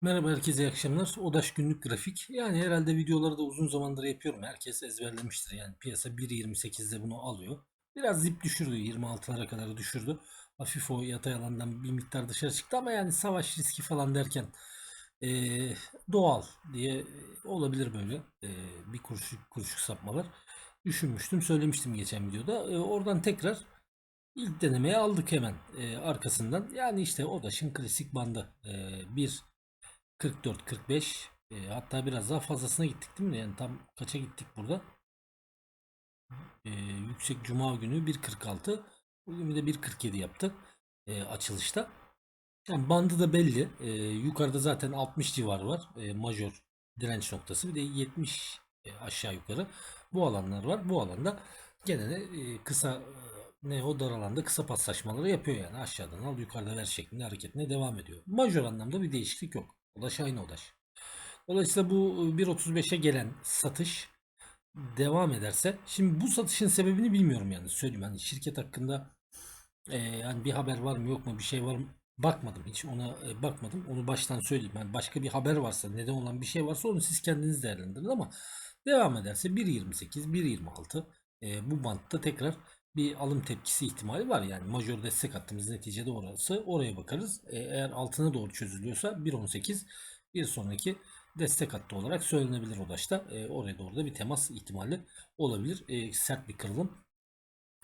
Merhaba herkese iyi akşamlar. Odaş günlük grafik. Yani herhalde videoları da uzun zamandır yapıyorum. Herkes ezberlemiştir. Yani piyasa 1.28'de bunu alıyor. Biraz zip düşürdü. 26'lara kadar düşürdü. Hafif o yatay alandan bir miktar dışarı çıktı ama yani savaş riski falan derken eee, doğal diye olabilir böyle eee, bir kuruşluk kuruşluk sapmalar. Düşünmüştüm, söylemiştim geçen videoda. Eee, oradan tekrar ilk denemeye aldık hemen eee, arkasından. Yani işte Odaş'ın klasik bandı. Eee, bir 44 45 e, hatta biraz daha fazlasına gittik değil mi? Yani tam kaça gittik burada? E, yüksek cuma günü 1.46 bugün bir de 1.47 yaptı e, açılışta. Yani bandı da belli. E, yukarıda zaten 60 civarı var. E, major direnç noktası. Bir de 70 e, aşağı yukarı. Bu alanlar var. Bu alanda gene e, kısa e, ne o dar alanda kısa paslaşmaları yapıyor yani. Aşağıdan al yukarıda ver şeklinde hareketine devam ediyor. Major anlamda bir değişiklik yok. Odaş aynı odaş. Dolayısıyla bu 1.35'e gelen satış devam ederse şimdi bu satışın sebebini bilmiyorum yani söyleyeyim. Hani şirket hakkında e, yani bir haber var mı yok mu bir şey var mı bakmadım. Hiç ona e, bakmadım. Onu baştan söyleyeyim. Yani başka bir haber varsa neden olan bir şey varsa onu siz kendiniz değerlendirin ama devam ederse 1.28 1.26 e, bu bantta tekrar bir alım tepkisi ihtimali var yani majör destek hattımız neticede orası oraya bakarız E, eğer altına doğru çözülüyorsa 1.18 bir sonraki destek hattı olarak söylenebilir Odaş'ta. E, oraya doğru da bir temas ihtimali olabilir. E, sert bir kırılım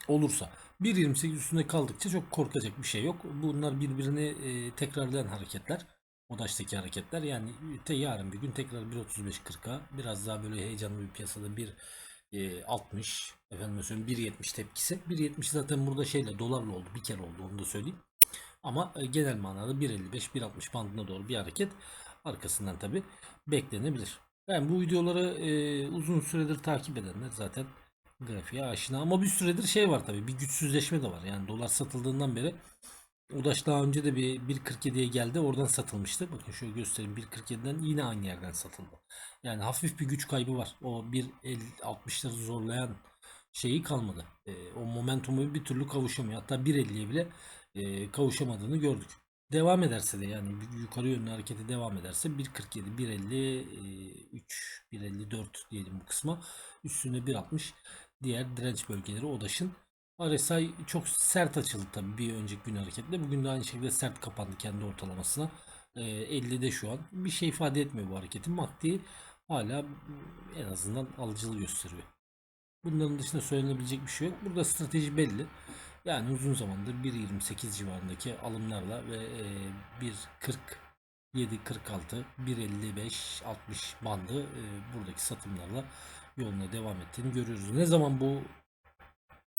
olursa. 1.28 üstünde kaldıkça çok korkacak bir şey yok. Bunlar birbirini e, tekrarlayan hareketler. Odaş'taki hareketler. Yani te yarın bir gün tekrar 1.35-40'a biraz daha böyle heyecanlı bir piyasada bir e, 60 efendim söyleyeyim 1.70 tepkisi. 1.70 zaten burada şeyle dolarla oldu. Bir kere oldu onu da söyleyeyim. Ama e, genel manada 1.55-1.60 bandına doğru bir hareket arkasından tabi beklenebilir. Yani bu videoları e, uzun süredir takip edenler zaten grafiğe aşina ama bir süredir şey var tabi bir güçsüzleşme de var. Yani dolar satıldığından beri Udaş daha önce de bir 1.47'ye geldi oradan satılmıştı. Bakın şöyle göstereyim 1.47'den yine aynı yerden satıldı. Yani hafif bir güç kaybı var. O 1.60'ları zorlayan şeyi kalmadı. E, o momentumu bir türlü kavuşamıyor. Hatta 1.50'ye bile e, kavuşamadığını gördük. Devam ederse de yani yukarı yönlü hareketi devam ederse 1.47, 1.53, 1.54 diyelim bu kısma. Üstüne 1.60 diğer direnç bölgeleri ODAŞ'ın. RSI çok sert açıldı tabii bir önceki gün hareketle. Bugün de aynı şekilde sert kapandı kendi ortalamasına. E, 50'de şu an. Bir şey ifade etmiyor bu hareketin. MACD hala en azından alıcılı gösteriyor. Bunların dışında söylenebilecek bir şey yok. Burada strateji belli. Yani uzun zamandır 1.28 civarındaki alımlarla ve e, 1.47 46 1.55 60 bandı e, buradaki satımlarla yoluna devam ettiğini görüyoruz. Ne zaman bu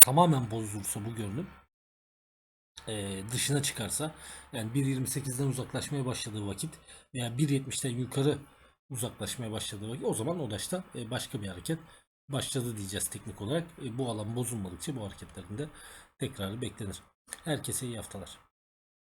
tamamen bozulursa bu görünüm e, dışına çıkarsa yani 1.28'den uzaklaşmaya başladığı vakit veya 1.70'den yukarı uzaklaşmaya başladığı vakit o zaman ODAŞ'ta e, başka bir hareket başladı diyeceğiz teknik olarak. E, bu alan bozulmadıkça bu hareketlerinde tekrarı beklenir. Herkese iyi haftalar.